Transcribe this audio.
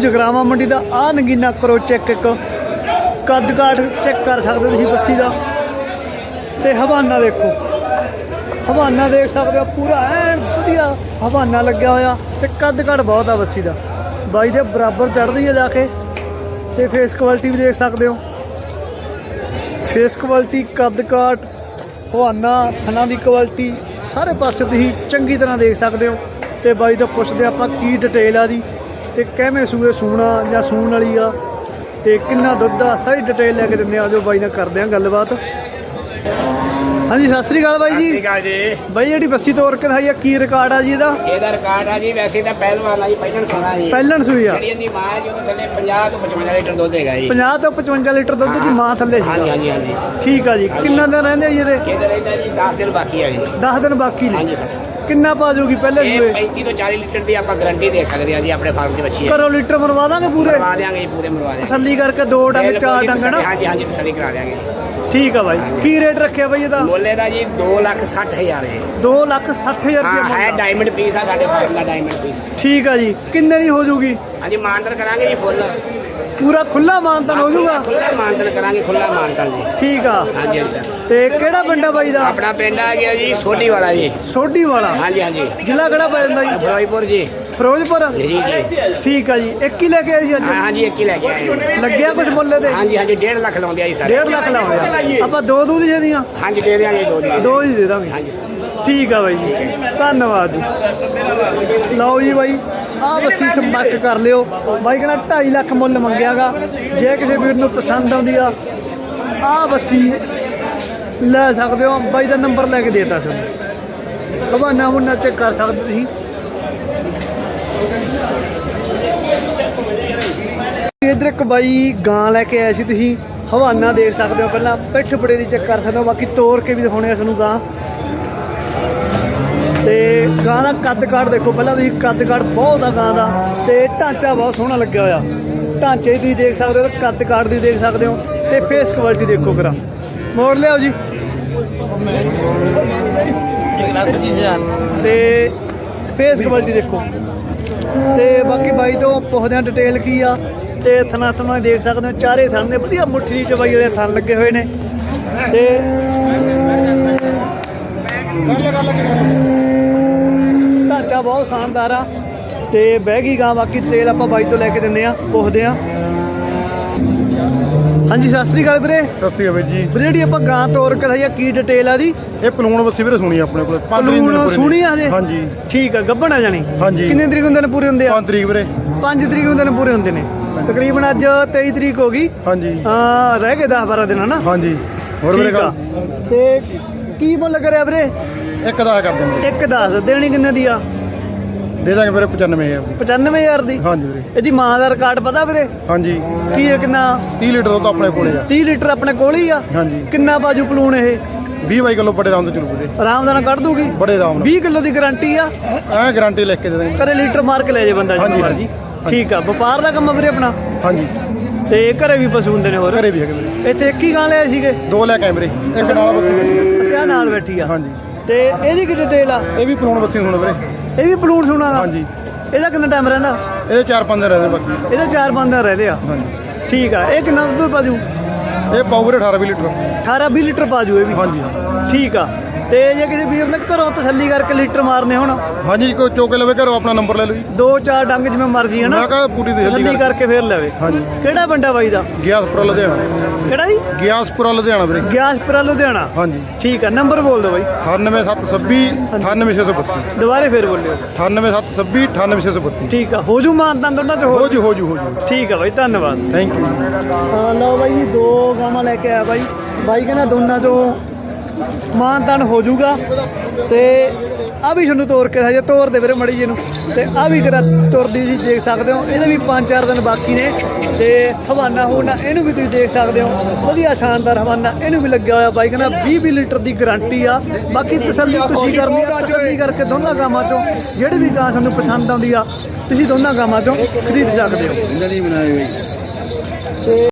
ਜਗਰਾਵਾ ਮੰਡੀ ਦਾ ਆ ਨਗੀਨਾ ਕਰੋ ਚੈੱਕ ਇੱਕ। ਕੱਦ ਕਾਠ ਚੈੱਕ ਕਰ ਸਕਦੇ ਹੋ ਤੁਸੀਂ ਬੱਸੀ ਦਾ। ਤੇ ਹਵਾਨਾ ਦੇਖੋ। ਹਵਾਨਾ ਦੇਖ ਸਕਦੇ ਹੋ, ਪੂਰਾ ਐਨ ਵਧੀਆ ਹਵਾਨਾ ਲੱਗਿਆ ਹੋਇਆ ਤੇ ਕੱਦ ਕਾਠ ਬਹੁਤ ਆ ਬੱਸੀ ਦਾ। ਬਾਈ ਦੇ ਬਰਾਬਰ ਚੜ੍ਹਦੀ ਹੈ ਜਾ ਕੇ। ਤੇ ਫੇਸ ਕੁਆਲਿਟੀ ਵੀ ਦੇਖ ਸਕਦੇ ਹੋ। ਫੇਸ ਕੁਆਲਿਟੀ ਕੱਦ ਕਾਠ, ਹਵਾਨਾ, ਥਣਾ ਦੀ ਕੁਆਲਿਟੀ ਸਾਰੇ ਪਾਸੇ ਤੁਸੀਂ ਚੰਗੀ ਤਰ੍ਹਾਂ ਦੇਖ ਸਕਦੇ ਹੋ। ਤੇ ਬਾਈ ਤੋਂ ਪੁੱਛਦੇ ਆਪਾਂ ਕੀ ਡਿਟੇਲ ਆ ਦੀ। ਤੇ ਕਿਵੇਂ ਸੂਏ ਸੂਣਾ ਜਾਂ ਸੂਣ ਵਾਲੀ ਆ ਤੇ ਕਿੰਨਾ ਦੁੱਧ ਆ ਸਾਰੀ ਡਿਟੇਲ ਲੈ ਕੇ ਦਿੰਦੇ ਆ। ਜੋ ਬਾਈ ਨਾਲ ਕਰਦੇ ਆ ਗੱਲਬਾਤ। ਹਾਂਜੀ ਸਤਿ ਸ੍ਰੀ ਅਕਾਲ ਬਾਈ ਜੀ। ਆ ਜੀ। ਬਾਈ ਜਿਹੜੀ ਬੱਸੀ ਤੋਰ ਕੇ ਦਿਖਾਈ ਆ ਕੀ ਰਿਕਾਰਡ ਆ ਜੀ ਇਹਦਾ? ਇਹਦਾ ਰਿਕਾਰਡ ਆ ਜੀ ਵੈਸੇ ਤਾਂ ਪਹਿਲਵਾਨ ਆ ਜੀ ਪਹਿਲਣ ਸੋਨਾ ਜੀ। ਪਹਿਲਣ ਸੂਈ ਆ। ਜਿਹੜੀ ਇਹਦੀ ਮਾਂ ਹੈ ਜੀ ਉਹਦੇ ਥੱਲੇ 50 ਤੋਂ 55 ਲੀਟਰ ਦੁੱਧ ਹੈਗਾ ਜੀ। 50 ਤੋਂ 55 ਲੀਟਰ ਦੁੱਧ ਦੀ ਮਾਂ ਥੱਲੇ ਹਾਂਜੀ ਸੀ ਹਾਂਜੀ ਹਾਂਜੀ। ਠੀਕ ਆ ਜੀ। ਕਿੰਨਾ ਦਿਨ ਰਹਿੰਦੇ ਆ ਜੀ ਇਹਦੇ? ਇਹਦੇ ਰਹਿੰਦਾ ਜੀ 10 ਦਿਨ ਬਾਕੀ ਆ ਜੀ। 10 ਦਿਨ ਬਾਕੀ ਨੇ। ਹਾਂਜੀ ਸਰ। ਕਿੰਨਾ ਪਾ ਜੂਗੀ ਪਹਿਲੇ ਇਹ ਸੂਏ? 35 ਤੋਂ 40 ਲੀਟਰ ਦੀ ਆਪਾਂ ਗਾਰੰਟੀ ਦੇ ਸਕਦੇ ਹਾਂ ਜੀ ਆਪਣੇ ਫਾਰਮ ਦੀ ਬੱਚੀ ਹੈ। ਕਰੋ ਲੀਟਰ ਮਰਵਾ ਦਾਂਗੇ ਪੂਰੇ? ਮਰਵਾ ਦਿਆਂਗੇ ਜੀ ਪੂਰੇ ਮਰਵਾ ਦਿਆਂਗੇ। ਤਸੱਲੀ ਕਰਕੇ ਦੋ ਡੰਗ ਚਾਰ ਨਾ ਹਾਂਜੀ ਹਾਂਜੀ ਤਸੱਲੀ ਕਰਾ ਦਿਆਂਗੇ। ਠੀਕ ਆ ਬਾਈ। ਕੀ ਰੇਟ ਰੱਖਿਆ ਬਾਈ ਇਹਦਾ? ਮੁੱਲੇ ਦਾ ਜੀ 2 ਲੱਖ 60 ਹਜ਼ਾਰ ਜੀ 2 ਲੱਖ 60 ਹਜ਼ਾਰ ਹਾਂ ਹੈ ਡਾਇਮੰਡ ਪੀਸ ਆ। ਸਾਡੇ ਫਾਰਮ ਦਾ ਡਾਇਮੰਡ ਪੀਸ ਠੀਕ ਆ ਜੀ। ਕਿੰਨੇ ਦੀ ਹੋ ਜੂਗੀ? ਹਾਂਜੀ ਮਾਨਤਨ ਕਰਾਂਗੇ ਜੀ ਫੁੱਲ। ਪੂਰਾ ਖੁੱਲਾ ਮਾਨਤਨ ਹੋ ਜੂਗਾ ਖੁੱਲਾ ਮਾਨਤਨ ਕਰਾਂਗੇ ਖੁੱਲਾ ਮਾਨਤਨ ਜੀ। ਠੀਕ ਆ। ਹਾਂਜੀ ਹਾਂਜੀ ਸਰ। ਤੇ ਕਿਹੜਾ ਪਿੰਡ ਆ ਬਾਈ ਦਾ? ਆਪਣਾ ਪਿੰਡ ਆ ਗਿਆ ਜੀ ਸੋਢੀ ਵਾਲਾ ਜੀ। ਸੋਢੀ ਵਾਲਾ? ਹਾਂਜੀ ਹਾਂਜੀ। ਜ਼ਿਲ੍ਹਾ ਕਿਹੜਾ ਪੈ ਜਾਂਦਾ ਜੀ? ਫਿਰੋਜ਼ਪੁਰ ਜੀ। ਫਿਰੋਜ਼ਪੁਰ? ਜੀ ਜੀ। ਠੀਕ ਆ ਜੀ। ਇੱਕ ਹੀ ਲੈ ਕੇ ਆਏ ਅੱਜ? ਹਾਂ ਹਾਂਜੀ ਇੱਕ ਹੀ ਲੈ ਕੇ ਆਏ। ਲੱਗਿਆ ਕੁਝ ਮੁੱਲੇ ਤੇ ਹਾਂਜੀ ਹਾਂਜੀ 1.5 ਲੱਖ ਲਾਉਂਦੇ ਆ ਜੀ ਸਾਰੇ। 1.5 ਲੱਖ ਲਾਉਂਦੇ ਆ। ਆਪਾਂ ਦੋ ਦੂਧ ਜਿਹੜੀਆਂ ਹਾਂਜੀ ਦੇ ਦਿਆਂਗੇ ਦੋ ਦੀ ਦੋ ਹੀ ਦੇ ਦਾਂਗੇ। ਹਾਂਜੀ ਸਰ। ਠੀਕ ਆ ਬਾਈ ਜੀ। ਧੰਨਵਾਦ ਜੀ। ਲਓ ਜੀ ਬਾਈ ਆਹ ਬੱਸੀ ਸੰਪਰਕ ਕਰ ਲਿਓ। ਬਾਈ ਕਹਿੰਦਾ 2.5 ਲੱਖ ਮੁੱਲ ਮੰਗਿਆਗਾ ਜੇ ਕਿਸੇ ਵੀਰ ਨੂੰ ਪਸੰਦ ਆਉਂਦੀ ਆ, ਆਹ ਬੱਸੀ ਲੈ ਸਕਦੇ ਹੋ। ਬਾਈ ਦਾ ਨੰਬਰ ਲੈ ਕੇ ਦੇਤਾ ਤੁਹਾਨੂੰ। ਹਵਾਨਾ ਹੁਣਾ ਚੈੱਕ ਕਰ ਸਕਦੇ ਤੁਸੀਂ। ਇਧਰ ਇੱਕ ਬਾਈ ਗਾਂ ਲੈ ਕੇ ਆਏ ਸੀ ਤੁਸੀਂ। ਹਵਾਨਾ ਦੇਖ ਸਕਦੇ ਹੋ ਪਹਿਲਾਂ। ਪਿੱਠ ਪੜੇ ਦੀ ਚੈੱਕ ਕਰ ਸਕਦੇ ਹੋ। ਬਾਕੀ ਤੋੜ ਕੇ ਵੀ ਦਿਖਾਉਣੇ ਆ ਤੁਹਾਨੂੰ ਗਾਂ। ਤੇ ਗਾਂ ਦਾ ਕੱਦ ਕਾੜ ਦੇਖੋ। ਪਹਿਲਾਂ ਤੁਸੀਂ ਕੱਦ ਕਾੜ ਬਹੁਤ ਆ ਗਾਂ ਦਾ। ਤੇ ਢਾਂਚਾ ਬਹੁਤ ਸੋਹਣਾ ਲੱਗਿਆ ਹੋਇਆ। ਢਾਂਚੇ ਦੀ ਤੁਸੀਂ ਦੇਖ ਸਕਦੇ ਹੋ ਤੇ ਕੱਦ ਕਾਠ ਦੀ ਦੇਖ ਸਕਦੇ ਹੋ ਤੇ ਫੇਸ ਕੁਆਲਿਟੀ ਦੇਖੋ ਕਰਾ ਮੋੜ ਲਿਆਓ ਜੀ। ਤੇ ਫੇਸ ਕੁਆਲਿਟੀ ਦੇਖੋ। ਤੇ ਬਾਕੀ ਬਾਈ ਤੋਂ ਪੁੱਛਦੇ ਆ ਡਿਟੇਲ ਕੀ ਆ। ਤੇ ਥਣਾ ਥਣਾ ਦੇਖ ਸਕਦੇ ਹੋ, ਚਾਰੇ ਥਣ ਦੇ ਵਧੀਆ ਮੁੱਠੀ ਦੀ ਚਬਾਈ ਦੇ ਥਣ ਲੱਗੇ ਹੋਏ ਨੇ। ਤੇ ਢਾਂਚਾ ਬਹੁਤ ਸ਼ਾਨਦਾਰ ਆ। ਤੇ ਬਹਿ ਗਈ ਗਾਂ ਬਾਕੀ ਤੇਲ ਆਪਾਂ ਬਾਈ ਤੋਂ ਲੈ ਕੇ ਦਿੰਦੇ ਆ ਪੁੱਛਦੇ ਆ ਹਾਂਜੀ ਸਤਿ ਸ੍ਰੀ ਅਕਾਲ ਵੀਰੇ। ਸਤਿ ਸ਼੍ਰੀ ਅਕਾਲ ਜੀ। ਵੀਰੇ ਜਿਹੜੀ ਆਪਾਂ ਗਾਂ ਤੋਰ ਕੇ ਦਿਖਾਈ ਆ ਕੀ ਡਿਟੇਲ ਆ ਦੀ? ਇਹ ਪਲੂਣ ਬੱਸੀ ਵੀਰੇ ਸੁਣੀ ਆਪਣੇ ਕੋਲ ਪੰਜ ਤਰੀਕ ਪੂਰੇ ਸੁਣੀ। ਆ ਹਜੇ? ਹਾਂਜੀ। ਠੀਕ ਆ ਗੱਭਣ ਆ ਜਾਣੀ? ਹਾਂਜੀ। ਕਿੰਨੇ ਤਰੀਕ ਨੂੰ ਦਿਨ ਪੂਰੇ ਹੁੰਦੇ ਆ? 5 ਤਰੀਕ ਵੀਰੇ। 5 ਤਰੀਕ ਨੂੰ ਦਿਨ ਪੂਰੇ ਹੁੰਦੇ ਨੇ। ਤਕਰੀਬਨ ਅੱਜ 23 ਤਰੀਕ ਹੋ ਗਈ। ਹਾਂਜੀ। ਹਾਂ ਰਹਿ ਗਏ 10 12 ਦਿਨ ਹਨਾ ਹਾਂਜੀ। ਹੋਰ ਵੀਰੇ ਗੱਲ? ਤੇ ਕੀ ਮੁੱਲ ਕਰਿਆ ਵੀਰੇ? ਇੱਕ ਦਾ ਕਰ ਦਿੰਦੇ। ਇੱਕ 10 ਦੇਣੀ ਕਿੰਨੇ ਦੀ ਆ? ਦੇ ਦਾਂਗੇ ਵੀਰੇ 95000 ਦੀ। 95000 ਦੀ? ਹਾਂਜੀ ਵੀਰੇ। ਇਹਦੀ ਮਾਂ ਦਾ ਰਿਕਾਰਡ ਪਤਾ ਵੀਰੇ? ਹਾਂਜੀ। ਕੀ ਹੈ ਕਿੰਨਾ? 30 ਲੀਟਰ ਦੁੱਧ ਆਪਣੇ ਕੋਲੇ ਆ। 30 ਲੀਟਰ ਆਪਣੇ ਕੋਲ ਹੀ ਆ? ਹਾਂਜੀ। ਕਿੰਨਾ ਬਾਜੂ ਪਲੂਣ ਇਹ? 20 ਬਾਈ ਕਿਲੋ ਬੜੇ ਆਰਾਮ ਤੋਂ ਚੱਲੂ ਵੀਰੇ। ਆਰਾਮ ਨਾਲ ਕੱਢ ਦੂਗੀ? ਬੜੇ ਆਰਾਮ ਨਾਲ। 20 ਕਿਲੋ ਦੀ ਗਾਰੰਟੀ ਆ? ਐ ਗਾਰੰਟੀ ਲਿਖ ਕੇ ਦੇ ਦਾਂਗੇ। ਘਰੇ ਲੀਟਰ ਮਾਰ ਕੇ ਲੈ ਜੇ ਬੰਦਾ ਜੀ ਹਾਂਜੀ। ਠੀਕ ਆ ਵਪਾਰ ਦਾ ਕੰਮ ਆ ਵੀਰੇ ਆਪਣਾ? ਹਾਂਜੀ। ਤੇ ਘਰੇ ਵੀ ਪਸ਼ੂ ਹੁੰਦੇ ਨੇ ਹੋਰ? ਘਰੇ ਵੀ ਹੈਗੇ ਵੀਰੇ। ਇੱਥੇ ਇੱਕ ਹੀ ਗਾਂ ਲਿਆਏ ਸੀਗੇ? ਦੋ ਲੈ ਕੇ ਆਏ ਵੀਰੇ। ਇੱਕ ਨਾਲ ਬੱਸੀ ਬੈਠੀ ਸਿਆ ਨਾਲ ਬੈਠੀ ਆ। ਆ ਹਾਂਜੀ। ਤੇ ਇਹਦੀ ਕੀ ਡਿਟੇਲ ਆ? ਇਹ ਵੀ ਪਲੂਣ ਬੱਸੀ ਹੁਣ ਵੀਰੇ। ਇਹ ਵੀ ਪਲੂਣ ਸੁਣਾ ਦਾ? ਹਾਂਜੀ। ਇਹਦਾ ਕਿੰਨਾ ਟਾਈਮ ਰਹਿੰਦਾ? ਇਹਦੇ ਚਾਰ ਪੰਜ ਦਿਨ ਰਹਿੰਦੇ ਬਾਕੀ। ਇਹਦੇ ਚਾਰ ਪੰਜ ਦਿਨ ਰਹਦੇ ਆ? ਹਾਂਜੀ। ਠੀਕ ਆ। ਇਹ ਕਿੰਨਾ ਦੁੱਧ ਪਾਜੂ? ਇਹ ਵੀਰੇ 18 20 ਲੀਟਰ। 18 20 ਲੀਟਰ ਪਾਜੂ ਇਹ ਵੀ? ਹਾਂਜੀ। ਠੀਕ ਆ। ਤੇ ਜੇ ਕਿਸੇ ਵੀਰ ਨੇ ਘਰੋਂ ਤਸੱਲੀ ਕਰਕੇ ਲੀਟਰ ਮਾਰਨੇ ਹੁਣ ਹਾਂਜੀ ਕੋਈ ਚੋਕੇ ਲਵੇ ਘਰੋਂ ਆਪਣਾ ਨੰਬਰ ਲੈ ਲਓ ਜੀ। ਦੋ ਚਾਰ ਡੰਗ ਜਿਵੇਂ ਮਰਜ਼ੀ ਹੈ ਨਾ ਮੈਂ ਕਹਾ ਪੂਰੀ ਤਸੱਲੀ ਤਸੱਲੀ ਕਰ ਕਰਕੇ ਫੇਰ ਲਵੇ। ਹਾਂਜੀ। ਕਿਹੜਾ ਪਿੰਡਾ ਬਾਈ ਦਾ? ਗਿਆਸਪੁਰਾ ਲੁਧਿਆਣਾ। ਕਿਹੜਾ ਜੀ? ਗਿਆਸਪੁਰਾ ਲੁਧਿਆਣਾ ਵੀਰੇ। ਗਿਆਸਪੁਰਾ ਲੁਧਿਆਣਾ। ਹਾਂਜੀ। ਠੀਕ ਆ ਨੰਬਰ ਬੋਲ ਦਿਓ ਬਾਈ। 98726 98632 ਦੁਬਾਰੇ ਫੇਰ ਬੋਲਿਓ। 98726 98632 ਠੀਕ ਆ ਹੋ ਜੂ ਮਾਨਤਾਂ ਦੋਨਾਂ ਤੇ ਹੋ ਹੋ ਜੂ ਹੋ ਜੂ ਹੋ ਜੂ। ਠੀਕ ਆ ਬਾਈ ਧੰਨਵਾਦ। ਥੈਂਕ ਯੂ ਲਓ ਬਾਈ ਜੀ ਦੋ ਗਾਵਾਂ ਲੈ ਕੇ ਆਇਆ ਬਾਈ। ਬਾਈ ਕਹਿੰਦਾ ਦੋਨਾਂ ਚੋਂ ਮਾਨਤਾਨ ਹੋ ਜਾਊਗਾ ਤੇ ਆ ਵੀ ਤੁਹਾਨੂੰ ਤੋਰ ਕੇ ਹਜੇ ਤੋਰ ਦੇ ਵੀਰੇ ਮੜੀ ਜੀ ਨੂੰ ਤੇ ਆ ਵੀ ਕਰਾ ਤੁਰਦੀ ਜੀ ਦੇਖ ਸਕਦੇ ਹੋ ਇਹਦੇ ਵੀ 5-4 ਦਿਨ ਬਾਕੀ ਨੇ ਤੇ ਹਵਾਨਾ ਹੋਣਾ ਇਹਨੂੰ ਵੀ ਤੁਸੀਂ ਦੇਖ ਸਕਦੇ ਹੋ। ਵਧੀਆ ਸ਼ਾਨਦਾਰ ਹਵਾਨਾ ਇਹਨੂੰ ਵੀ ਲੱਗਿਆ ਹੋਇਆ ਬਾਈ ਕਹਿੰਦਾ 20 ਲੀਟਰ ਦੀ ਗਾਰੰਟੀ ਆ। ਬਾਕੀ ਤਸੱਲੀ ਤੁਸੀਂ ਕਰਨੀ ਆ ਤਸੱਲੀ ਕਰਕੇ ਦੋਨਾਂ ਗਾਵਾਂ ਚੋਂ ਜਿਹੜੀ ਵੀ ਗਾਂ ਤੁਹਾਨੂੰ ਪਸੰਦ ਆਉਂਦੀ ਆ ਤੁਸੀਂ ਦੋਨਾਂ ਗਾਵਾਂ ਚੋਂ ਖਰੀਦ ਸਕਦੇ ਹੋ। ਤੇ